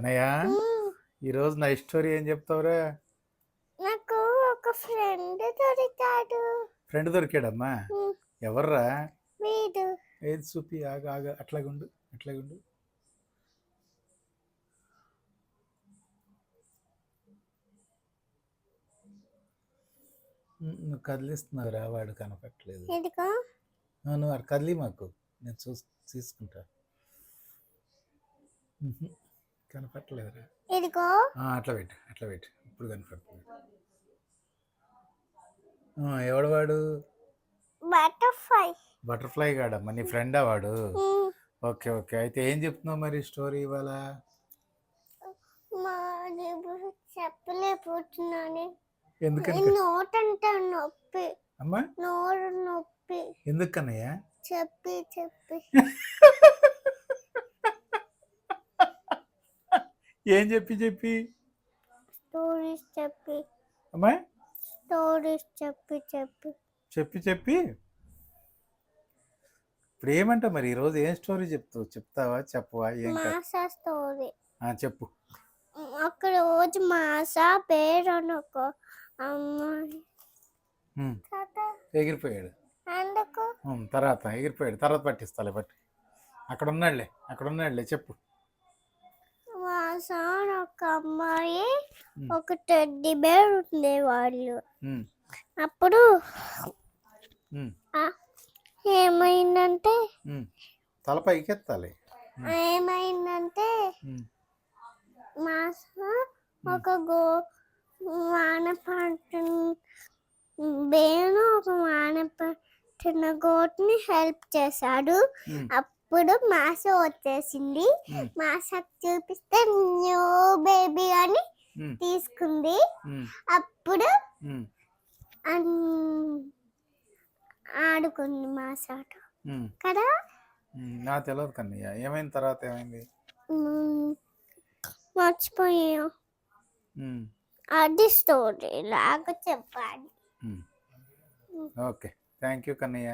అన్నయ్య ఈరోజు నా స్టోరీ ఏం చెప్తావురా? నాకు ఒక ఫ్రెండ్ దొరికాడు. ఫ్రెండ్ దొరికాడమ్మా? ఎవర్రా? వీడు. ఏది చూపి? ఆగ ఆగ అట్లాగుండు అట్లాగుండు. నువ్వు కదిలిస్తున్నావురా వాడు కనపట్లేదు ఆ, నువ్వు అక్కడ కదిలి మాకు నేను చూ తీసుకుంటా. ఉహు, కనపట్లేదురా ఇదిగో అట్లా పెట్టు అట్లా పెట్టు. ఇప్పుడు కనపడుతుంది. ఎవడు వాడు? బటర్ఫ్లై. బటర్ఫ్లై గాడమ్మా నీ ఫ్రెండా వాడు? Okay okay. అయితే ఏం చెప్తున్నావు మరి స్టోరీ ఇవాళ? చెప్పలేకపోతున్నాను. ఎందుకంటే నోటంటే నొప్పి. అమ్మా? నోరు నొప్పి. ఎందుకన్నయ్య? చెప్పి చెప్పి. ఏం చెప్పి చెప్పి? స్టోరీస్ చెప్పి. అమ్మా స్టోరీస్ చెప్పి చెప్పి. చెప్పి చెప్పి? ఇప్పుడు ఏమంటా మరి? ఈరోజు ఏం స్టోరీ చెప్తావు? చెప్తావా? చెప్పవా? ఏం కాదు మాసా స్టోరీ చెప్పు. ఒక రోజు మాసా పేరు అని ఒక అమ్మాయి ఉమ్, కదా ఎగిరిపోయాడు. అందుకు? ఉమ్, తర్వాత ఎగిరిపోయాడు. తర్వాత పట్టిస్తాలే పట్టి. అక్కడ ఉన్నాడులే అక్కడ ఉన్నాడులే చెప్పు. అని ఒక అమ్మాయి. ఒక టెడ్డి బేర్ ఉండేవాళ్ళు. అప్పుడు ఏమైందంటే. తల పైకెత్తాలి. ఏమైందంటే మాస ఒక గో వాన పట్టిన బేను ఒక వాన పట్టిన గోట్ని హెల్ప్ చేశాడు. ఉమ్, అప్పుడు మాస వచ్చేసింది. మాసకు చూపిస్తే న్యూ బేబీ అని తీసుకుంది. అప్పుడు ఆడుకుంది మాసాట ఉమ్, కదా. నాకు తెలియదు కన్నయ్య. ఏమైన తర్వాత ఏమైంది. మర్చిపోయా అది స్టోరీ లాగా చెప్పాలి. ఓకే. Thank you Kannayya.